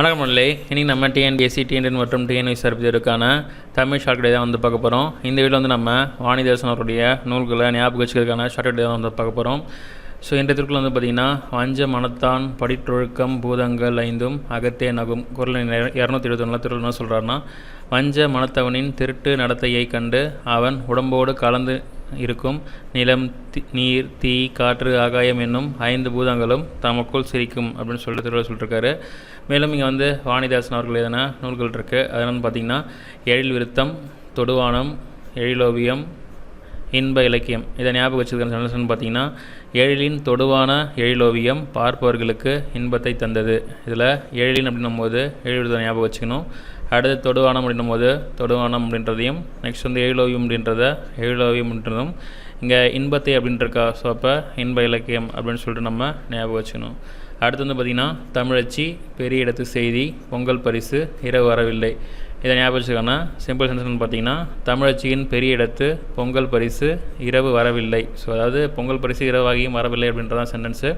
வணக்கம் மல்லே இன்றைக்கி நம்ம டிஎன்பிஎஸ்சி டிஎன்என் மற்றும் டிஎன்எஸ் தேர்வுக்கான தமிழ் ஷார்ட்கடை தான் வந்து பார்க்க போகிறோம் இந்த வீடியோ வந்து நம்ம வாணிதாசன் அவருடைய நூல்களை ஞாபகம் வச்சுக்கிறதுக்கான ஷார்ட்கடை தான் வந்து பார்க்க போகிறோம் ஸோ இன்றைய திருக்குறள் வந்து பார்த்திங்கன்னா வஞ்ச மனத்தான் படிற்றொழுக்கம் பூதங்கள் ஐந்தும் அகத்தே நகும். குரல் இரநூத்தி இருபத்தொன்னில் திருக்குறள் என்ன சொல்கிறாருன்னா வஞ்ச மனத்தவனின் திருட்டு நடத்தையை கண்டு அவன் உடம்போடு கலந்து இருக்கும். நிலம் தி- நீர் தீ காற்று ஆகாயம் என்னும் ஐந்து பூதங்களும் தமக்குள் சிரிக்கும் அப்படின்னு சொல்லிட்டு திருவள்ளுவர் சொல்லியிருக்காரு மேலும் இங்கே வந்து வாணிதாசன் அவர்கள் எதனா நூல்கள் இருக்குது அதனால் பார்த்தீங்கன்னா பார்த்திங்கன்னா எழில் விருத்தம் தொடுவானம் எழிலோவியம் இன்ப இலக்கியம். இதை ஞாபகம் வச்சுருக்க சந்தோஷம்னு பார்த்தீங்கன்னா எழிலின் தொடுவான எழிலோவியம் பார்ப்பவர்களுக்கு இன்பத்தை தந்தது. இதில் எழிலின் அப்படின்னும் போது எழிலுதை ஞாபகம் வச்சுக்கணும். அடுத்து தொடுவானம் அப்படின்னும் போது தொடுவானம் அப்படின்றதையும் நெக்ஸ்ட் வந்து எழிலோவியம் அப்படின்றத எழிலோவியம் அப்படின்றதும் இங்கே இன்பத்தை அப்படின்றக்கா ஸோ அப்போ இன்ப இலக்கியம் அப்படின்னு சொல்லிட்டு நம்ம ஞாபகம் வச்சுக்கணும். அடுத்து வந்து பார்த்திங்கன்னா தமிழச்சி பெரிய இடத்து செய்தி பொங்கல் பரிசு இரவு வரவில்லை. இதை ஞாபகம் வச்சுக்கோன்னா சிம்பிள் சென்டென்ஸ் பார்த்தீங்கன்னா தமிழச்சியின் பெரிய இடத்து பொங்கல் பரிசு இரவு வரவில்லை. ஸோ அதாவது பொங்கல் பரிசு இரவாகியும் வரவில்லை அப்படின்றதான் சென்டென்ஸு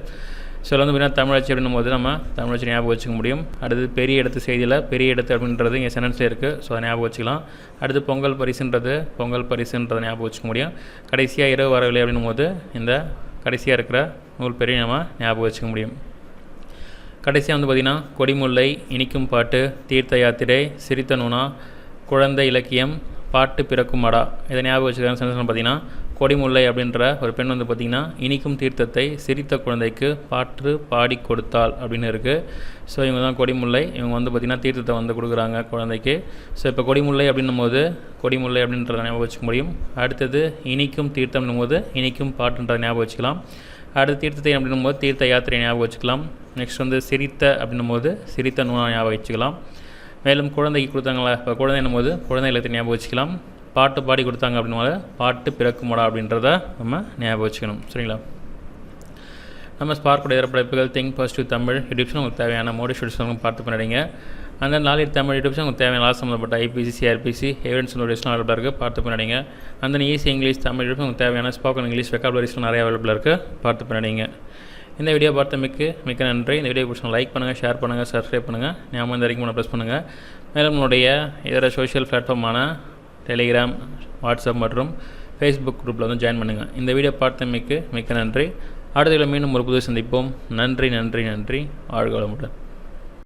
ஸோ வந்து பார்த்தீங்கன்னா தமிழச்சி அப்படின்னும் போது நம்ம தமிழச்சி ஞாபகம் வச்சுக்க முடியும். அடுத்து பெரிய இடத்து செய்தியில் பெரிய இடத்து அப்படின்றது இங்கே சென்டென்ஸில் இருக்குது ஸோ அதை ஞாபகம் வச்சுக்கலாம். அடுத்து பொங்கல் பரிசுன்றது பொங்கல் பரிசுன்றதை ஞாபகம் வச்சுக்க முடியும். கடைசியாக இரவு வரவில்லை அப்படின்னும் போது இந்த கடைசியாக இருக்கிற நூல் பெரிய நம்ம ஞாபகம் வச்சுக்க முடியும். கடைசியாக வந்து பார்த்திங்கன்னா கொடிமுல்லை இனிக்கும் பாட்டு தீர்த்த யாத்திரை சிரித்த நுணா குழந்தை இலக்கியம் பாட்டு பிறக்கும் மடா இதை ஞாபகம் வச்சுக்கிறேன் சென்டென்ஸ் பார்த்தீங்கன்னா கொடிமுல்லை அப்படின்ற ஒரு பெண் வந்து பார்த்திங்கன்னா இனிக்கும் தீர்த்தத்தை சிரித்த குழந்தைக்கு பாற்று பாடி கொடுத்தாள் அப்படின்னு இருக்குது ஸோ இவங்க தான் கொடிமுல்லை. இவங்க வந்து பார்த்திங்கன்னா தீர்த்தத்தை வந்து கொடுக்குறாங்க குழந்தைக்கு. ஸோ இப்போ கொடிமுல்லை அப்படின்னும் போது கொடிமுல்லை அப்படின்றத ஞாபகம் வச்சுக்க முடியும். அடுத்தது இனிக்கும் தீர்த்தம்னும் போது இனிக்கும் பாட்டுன்றதை ஞாபகம் வச்சுக்கலாம். அடுத்து தீர்த்தத்தை அப்படின்னும் போது தீர்த்த யாத்திரை ஞாபகம் வச்சுக்கலாம். நெக்ஸ்ட் வந்து சிரித்த அப்படின்னும் போது சிரித்த நூலாக ஞாபகம் வச்சுக்கலாம். மேலும் குழந்தைக்கு கொடுத்தாங்களா? இப்போ குழந்தைன்னும் போது குழந்தை இல்லத்தை ஞாபகம் வச்சுக்கலாம். பாட்டு பாடி கொடுத்தாங்க அப்படின்னு பாட்டு பிறக்குமடா அப்படின்றத நம்ம ஞாபகம் வச்சுக்கணும். சரிங்களா? நம்ம ஸ்பார்க்குடைய படைப்புகள் திங்க் பாசிட்டிவ் தமிழ் யூடியூப்ஸ் உங்களுக்கு தேவையான மோட்டிவேஷன் பார்த்து பண்ணிடுங்க அந்த நாளில் தமிழ் யூடியூப்ஸ் உங்களுக்கு தேவையான லாஸ் சம்மந்தப்பட்ட ஐபிசி சிஆர்பிசி எவிடன்ஸ் நோட்டிஸ்லாம் அவைலபிளாக இருக்குது பார்த்து பண்ணிடுங்க அந்த ஈஸி இங்கிலீஷ் தமிழ் யூடியூப்ஸ் உங்களுக்கு தேவையான ஸ்போக்கன் இங்கிலீஷ் வெக்காபுலரிஸ்லாம் நிறைய அவைலபிளாக இருக்குது பார்த்து பண்ணிடுங்க இந்த வீடியோ பார்த்த மிக்க நன்றி. இந்த வீடியோ பிடிச்சா லைக் பண்ணுங்கள் ஷேர் பண்ணுங்கள் சப்ஸ்கிரைப் பண்ணுங்கள் ஞாபகம் இந்த வரைக்கும் ப்ரெஸ் பண்ணுங்கள் மேலும் நம்மளுடைய இதர சோஷியல் பிளாட்ஃபார்மான டெலிகிராம் வாட்ஸ்அப் மற்றும் ஃபேஸ்புக் குரூப்பில் வந்து ஜாயின் பண்ணுங்கள் இந்த வீடியோ பார்த்தமைக்கு மிக்க நன்றி. அடுத்த மீண்டும் ஒரு புது சந்திப்போம். நன்றி நன்றி நன்றி. வாழ்க வளமுடன்.